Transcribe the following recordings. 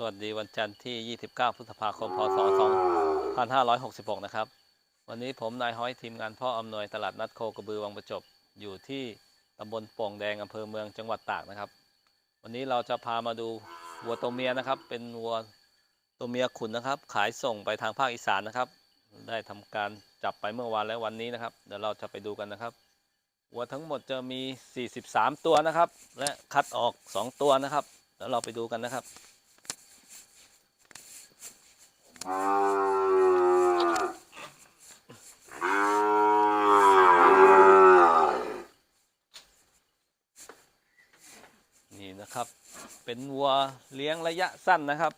สวัสดีวันจันทร์ที่ 29 พฤษภาคม พศ 2566 นะครับ วันนี้ผมนายห้อยทีมงานพ่ออำนวยตลาดนัดโคกระบือวังประจบ อยู่ที่ตำบลโป่งแดงอำเภอเมืองจังหวัดตากนะครับ วันนี้เราจะพามาดูวัวตัวเมียนะครับ เป็นวัวตัวเมียขุนนะครับ ขายส่งไปทางภาคอีสานนะครับ ได้ทำการจับไปเมื่อวานและวันนี้นะครับ เดี๋ยวเราจะไปดูกันนะครับ วัวทั้งหมดจะมี 43 ตัวนะครับ และคัดออก 2 ตัวนะครับเดี๋ยวเราไปดูกันนะครับ นี่นะครับ เป็นวัวเลี้ยงระยะสั้นนะครับ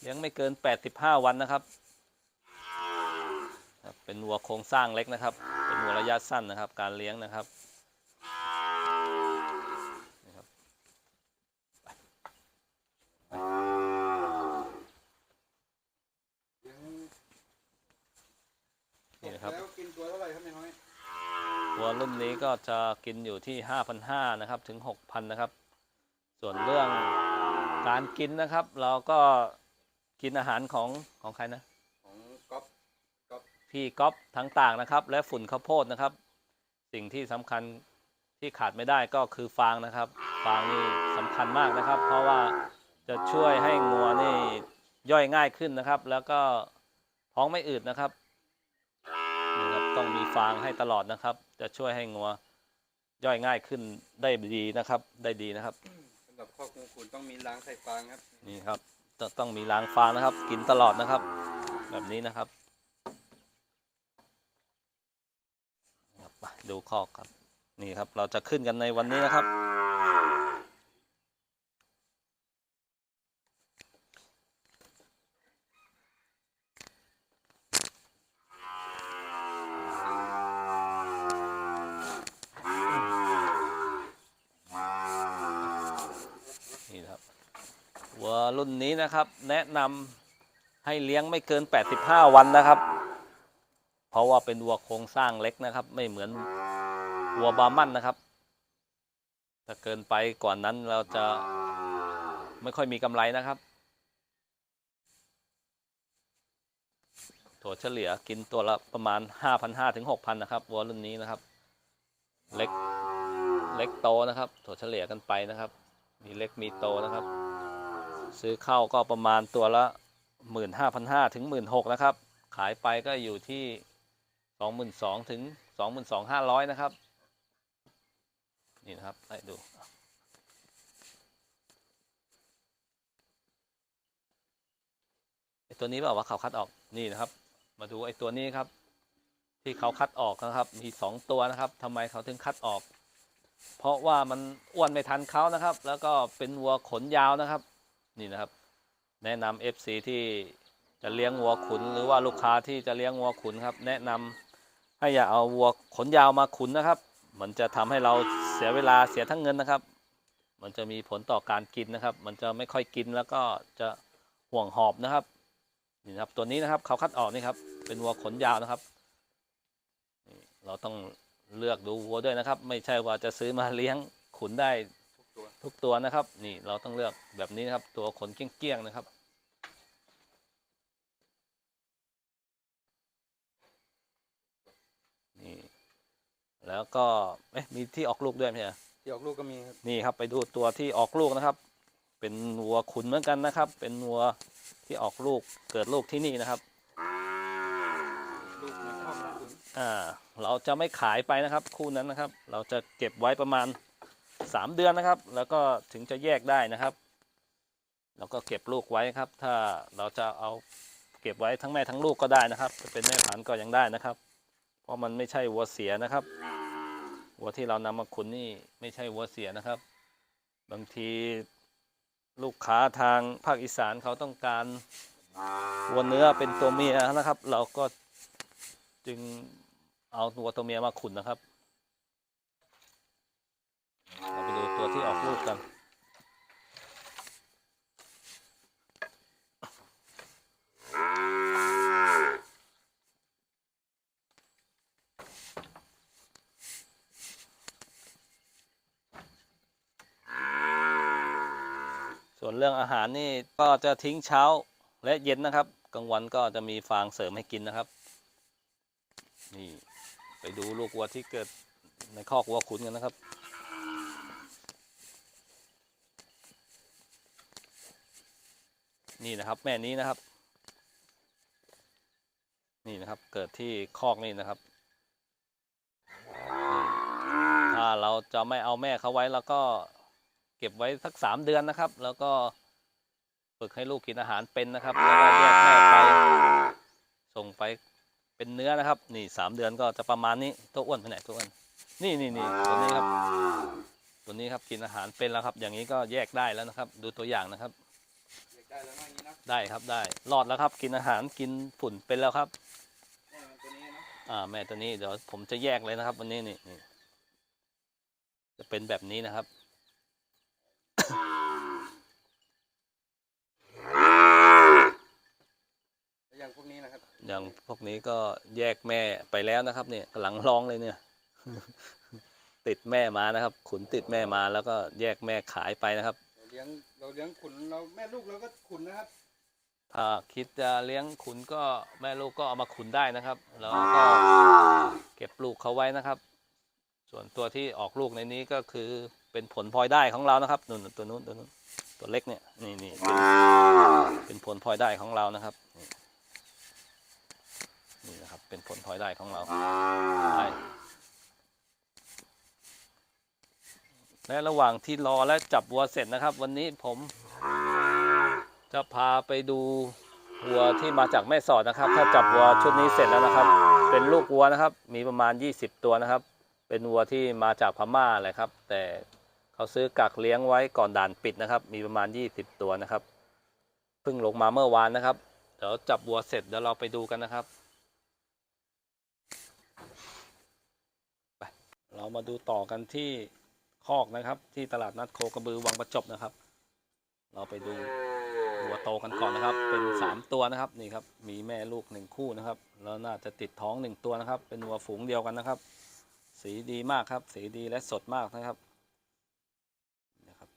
เลี้ยงไม่เกิน 85 วันนะครับครับ เป็นวัวโครงสร้างเล็กนะครับ เป็นวัวระยะสั้นนะครับ การเลี้ยงนะครับนี่ครับ นี่นะครับ แล้วกินตัวเท่าไหร่ครับนายน้อย วัวรุ่นนี้ก็จะกินอยู่ที่ 5,500นะครับถึง 6,000นะครับ ส่วนเรื่องการกินนะครับ เราก็กินอาหารของของใครนะของก๊อฟพี่ก๊อฟทั้งต่างนะครับ และฝุ่นข้าวโพดนะครับ สิ่งที่สำคัญที่ขาดไม่ได้ก็คือฟางนะครับ ฟางนี่สำคัญมากนะครับ เพราะว่าจะช่วยให้งัวนี่ย่อยง่ายขึ้นนะครับ แล้วก็ท้องไม่อืดนะครับนี่ครับต้อง มีฟางให้ตลอดนะครับ จะช่วยให้งัวย่อยง่ายขึ้นได้ดีนะครับ ได้ดีนะครับสำหรับข้อคูขุนต้องมีล้างใส่ฟางครับ นี่ครับตต้องมีรางฟางนะครับ กินตลอดนะครับ แบบนี้นะครับครับไปดูคอกครับ นี่ครับเราจะขึ้นกันในวันนี้นะครับ รุ่นนี้นะครับ แนะนำให้เลี้ยงไม่เกิน 85 วันนะครับ เพราะว่าเป็นวัวโครงสร้างเล็กนะครับ ไม่เหมือนวัวบามันนะครับ ถ้าเกินไปก่อนนั้นเราจะไม่ค่อยมีกำไรนะครับ ถั่วเฉลี่ยกินตัวละประมาณ 5,500ถึง6,000นะครับวัวรุ่นนี้นะครับ เล็กเล็กโตนะครับ ถั่วเฉลี่ยกันไปนะครับ มีเล็กมีโตนะครับ ซื้อเข้าก็ประมาณตัวละหมื่นห้าพันห้าถึงหมื่นหกนะครับ ขายไปก็อยู่ที่สองหมื่นสองถึงสองหมื่นสองห้าร้อยนะครับ นี่นะครับให้ดูไอตัวนี้เปล่าว่าเขาคัดออกนี่นะครับ มาดูไอตัวนี้ครับ ที่เขาคัดออกนะครับ มีสองตัวนะครับทำไมเขาถึงคัดออก เพราะว่ามันอ้วนไม่ทันเขานะครับ แล้วก็เป็นวัวขนยาวนะครับ นี่นะครับ แนะนำ FC ที่จะเลี้ยงวัวขุน หรือว่าลูกค้าที่จะเลี้ยงวัวขุนครับ แนะนำให้อย่าเอาวัวขนยาวมาขุนนะครับ มันจะทำให้เราเสียเวลาเสียทั้งเงินนะครับ มันจะมีผลต่อการกินนะครับ มันจะไม่ค่อยกินแล้วก็จะห่วงหอบนะครับนี่ครับตัวนี้นะครับเขาคัดออกนี่ครับ เป็นวัวขนยาวนะครับ เราต้องเลือกดูวัวด้วยนะครับ ไม่ใช่ว่าจะซื้อมาเลี้ยงขุนได้ ทุกตัวทุกตัวนะครับ นี่เราต้องเลือกแบบนี้นะครับ ตัวขนเกี้ยงๆนะครับ นี่ แล้วก็เอ๊ะมีที่ออกลูกด้วยไหมเนี่ยที่ออกลูกก็มีครับนี่ครับไปดูตัวที่ออกลูกนะครับ เป็นวัวขุนเหมือนกันนะครับ เป็นวัวที่ออกลูกเกิดลูกที่นี่นะครับลูกมันชอบขุนอ่าเราจะไม่ขายไปนะครับ คู่นั้นนะครับ เราจะเก็บไว้ประมาณ สามเดือนนะครับ แล้วก็ถึงจะแยกได้นะครับเราก็เก็บลูกไว้ครับ ถ้าเราจะเอาเก็บไว้ทั้งแม่ทั้งลูกก็ได้นะครับจะเป็นแม่พันธุ์ก็ยังได้นะครับ เพราะมันไม่ใช่วัวเสียนะครับ วัวที่เรานำมาขุนนี่ไม่ใช่วัวเสียนะครับ บางทีลูกค้าทางภาคอีสานเขาต้องการวัวเนื้อเป็นตัวเมียนะครับ เราก็จึงเอาวัวตัวเมียมาขุนนะครับ เราไปดูตัวที่ออกลูกกันส่วนส่วนเรื่องอาหารนี่ก็จะทิ้งเช้าและเย็นนะครับ กลางวันก็จะมีฟางเสริมให้กินนะครับ นี่ ไปดูลูกวัวที่เกิดในคอกวัวขุนกันนะครับ นี่นะครับ แม่นี้นะครับ นี่นะครับเกิดที่คอกนี่นะครับ ถ้าเราจะไม่เอาแม่เขาไว้แล้วก็เก็บไว้สักสามเดือนนะครับ แล้วก็ฝึกให้ลูกกินอาหารเป็นนะครับแล้วก็แยกแม่ไปส่งไปเป็นเนื้อนะครับ นี่สามเดือนก็จะประมาณนี้ตัวอ้วนไปไหนตัวอ้วนนี่นี่นี่ตัวนี้ครับ ตัวนี้ครับกินอาหารเป็นแล้วครับ อย่างนี้ก็แยกได้แล้วนะครับ ดูตัวอย่างนะครับ ได้แล้วนะอย่างนี้นะได้ครับได้รอดแล้วครับ กินอาหารกินฝุ่นเป็นแล้วครับแม่มันตัวนี้นะอ่าแม่ตัวนี้เดี๋ยวผมจะแยกเลยนะครับ วันนี้นี่นี่จะเป็นแบบนี้นะครับแล้วอย่างพวกนี้นะครับ อย่างพวกนี้ก็แยกแม่ไปแล้วนะครับ เนี่ยกำลังร้องเลยเนี่ย ติดแม่มานะครับ ขุนติดแม่มาแล้วก็แยกแม่ขายไปนะครับเราเลี้ยงเราเลี้ยงขุนเราแม่ลูกเราก็ขุนนะครับถ้าคิดจะเลี้ยงขุนก็แม่ลูกก็เอามาขุนได้นะครับ แล้วก็เก็บลูกเขาไว้นะครับ ส่วนตัวที่ออกลูกในนี้ก็คือเป็นผลพลอยได้ของเรานะครับนู่นตัวนู้นตัวนู้นตัวเล็กเนี่ยนี่นี่เป็นเป็นผลพลอยได้ของเรานะครับนี่นะครับเป็นผลพลอยได้ของเราได้ และระหว่างที่รอและจับวัวเสร็จนะครับ วันนี้ผม จะพาไปดูวัวที่มาจากแม่สอดนะครับ ถ้าจับวัวชุดนี้เสร็จแล้วนะครับ เป็นลูกวัวนะครับ มีประมาณ 20 ตัวนะครับ เป็นวัวที่มาจากพม่าเลยครับ แต่เขาซื้อกักเลี้ยงไว้ก่อนด่านปิดนะครับ มีประมาณ 20 ตัวนะครับเพิ่งลงมาเมื่อวานนะครับเดี๋ยวจับวัวเสร็จเดี๋ยวเราไปดูกันนะครับไปเรามาดูต่อกันที่ คอกนะครับ ที่ตลาดนัดโคกระบือวังประจบนะครับ เราไปดูวัวโตกันก่อนนะครับ เป็นสามตัวนะครับนี่ครับมีแม่ลูกหนึ่งคู่นะครับ แล้วน่าจะติดท้องหนึ่งตัวนะครับ เป็นวัวฝูงเดียวกันนะครับ สีดีมากครับ สีดีและสดมากนะครับนะครับ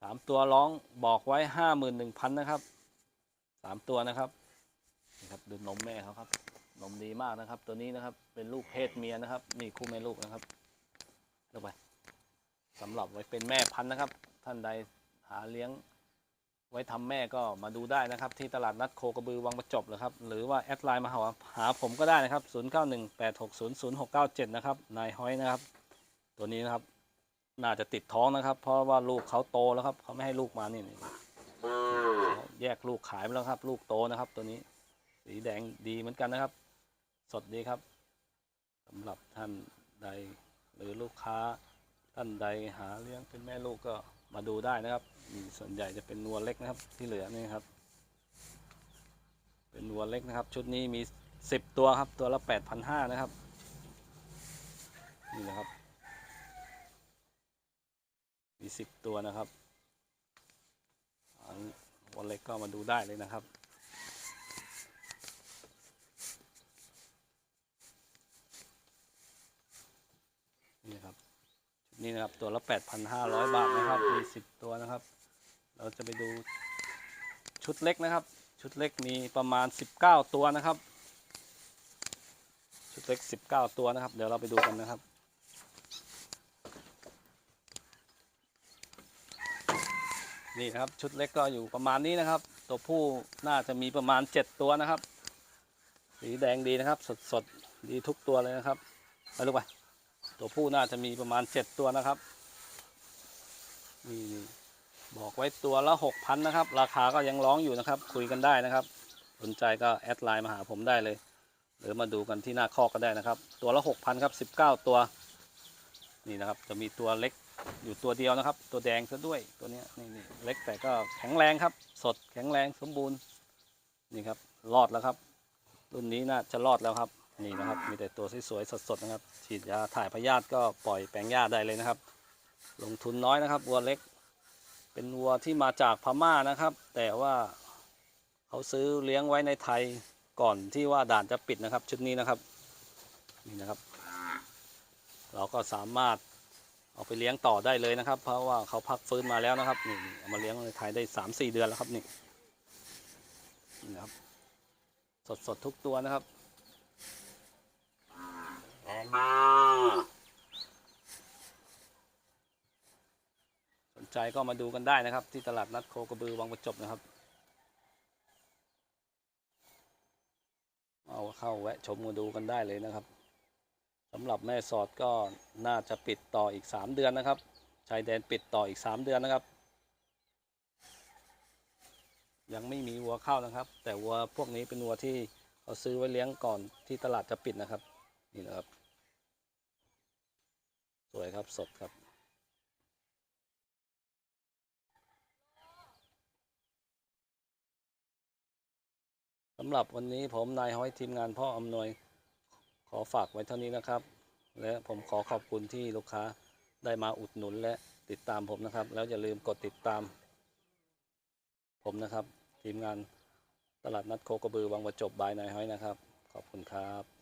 สามตัวร้องบอกไว้ห้าหมื่นหนึ่งพันนะครับสามตัวนะครับนี่ครับดูนมแม่เขาครับ นมดีมากนะครับ ตัวนี้นะครับ เป็นลูกเพศเมียนะครับ นี่คู่แม่ลูกนะครับลือกไปสำหรับไว้เป็นแม่พันธุ์นะครับ ท่านใดหาเลี้ยงไว้ทำแม่ก็มาดูได้นะครับ ที่ตลาดนัดโคกระบือวังประจบเลยครับ หรือว่าแอดไลน์มาหาหาผมก็ได้นะครับ 0918600697 นะครับ นายฮ้อยนะครับ ตัวนี้นะครับ น่าจะติดท้องนะครับ เพราะว่าลูกเขาโตแล้วครับ เขาไม่ให้ลูกมานี่นี่แยกลูกขายไปแล้วครับ ลูกโตนะครับ ตัวนี้ สีแดงดีเหมือนกันนะครับ สดดีครับสำหรับท่านใดหรือลูกค้าท่านใดหาเลี้ยงเป็นแม่ลูกก็มาดูได้นะครับมีส่วนใหญ่จะเป็นวัวเล็กนะครับที่เหลือนี่ครับ เป็นวัวเล็กนะครับ ชุดนี้มีสิบตัวครับ ตัวละแปดพันห้านะครับ นี่นะครับ มีสิบตัวนะครับอันวัวเล็กก็มาดูได้เลยนะครับ นี่นะครับชุดนี้นะครับตัวละ8,500 บาทนะครับมี10 ตัวนะครับ เราจะไปดูชุดเล็กนะครับ ชุดเล็กมีประมาณ 19 ตัวนะครับ ชุดเล็ก 19 ตัวนะครับ เดี๋ยวเราไปดูกันนะครับนี่นะครับชุดเล็กก็อยู่ประมาณนี้นะครับ ตัวผู้น่าจะมีประมาณ 7 ตัวนะครับ สีแดงดีนะครับ สดสดๆดีทุกตัวเลยนะครับ ไปลูกไป ตัวผู้น่าจะมีประมาณเจ็ดตัวนะครับนี่บอกไว้ตัวละหกพันนะครับ ราคาก็ยังร้องอยู่นะครับ คุยกันได้นะครับ สนใจก็แอดไลน์มาหาผมได้เลย หรือมาดูกันที่หน้าคอกก็ได้นะครับ ตัวละหกพันครับสิบเก้าตัว นี่นะครับ จะมีตัวเล็กอยู่ตัวเดียวนะครับ ตัวแดงซะด้วยตัวนี้นี่นี่เล็กแต่ก็แข็งแรงครับ สดแข็งแรงสมบูรณ์นี่ครับรอดแล้วครับ รุ่นนี้น่าจะรอดแล้วครับ นี่นะครับ มีแต่ตัวสวยๆสดๆนะครับ ฉีดยาถ่ายพยาธิก็ปล่อยแปลงหญ้าได้เลยนะครับ ลงทุนน้อยนะครับวัวเล็ก เป็นวัวที่มาจากพม่านะครับ แต่ว่าเขาซื้อเลี้ยงไว้ในไทยก่อนที่ว่าด่านจะปิดนะครับ ชุดนี้นะครับนี่นะครับ เราก็สามารถเอาไปเลี้ยงต่อได้เลยนะครับ เพราะว่าเขาพักฟื้นมาแล้วนะครับนี่เอามาเลี้ยงในไทยได้สามสี่เดือนแล้วครับนี่นี่นะครับ สดๆทุกตัวนะครับ สนใจก็มาดูกันได้นะครับ ที่ตลาดนัดโคกระบือวังประจบนะครับ เอาเข้าแวะชมมาดูกันได้เลยนะครับสำหรับแม่สอดก็น่าจะปิดต่ออีก 3 เดือนนะครับชายแดนปิดต่ออีก 3 เดือนนะครับ ยังไม่มีวัวเข้านะครับ แต่วัวพวกนี้เป็นวัวที่เขาซื้อไว้เลี้ยงก่อนที่ตลาดจะปิดนะครับ นี่นะครับ สวยครับ สดครับ สำหรับวันนี้ผมนายห้อยทีมงานพ่ออำนวย ขอฝากไว้เท่านี้นะครับ และผมขอขอบคุณที่ลูกค้าได้มาอุดหนุนและติดตามผมนะครับ แล้วอย่าลืมกดติดตาม ผมนะครับ ทีมงานตลาดนัดโคกระบือวังประจบบายนายห้อยนะครับ ขอบคุณครับ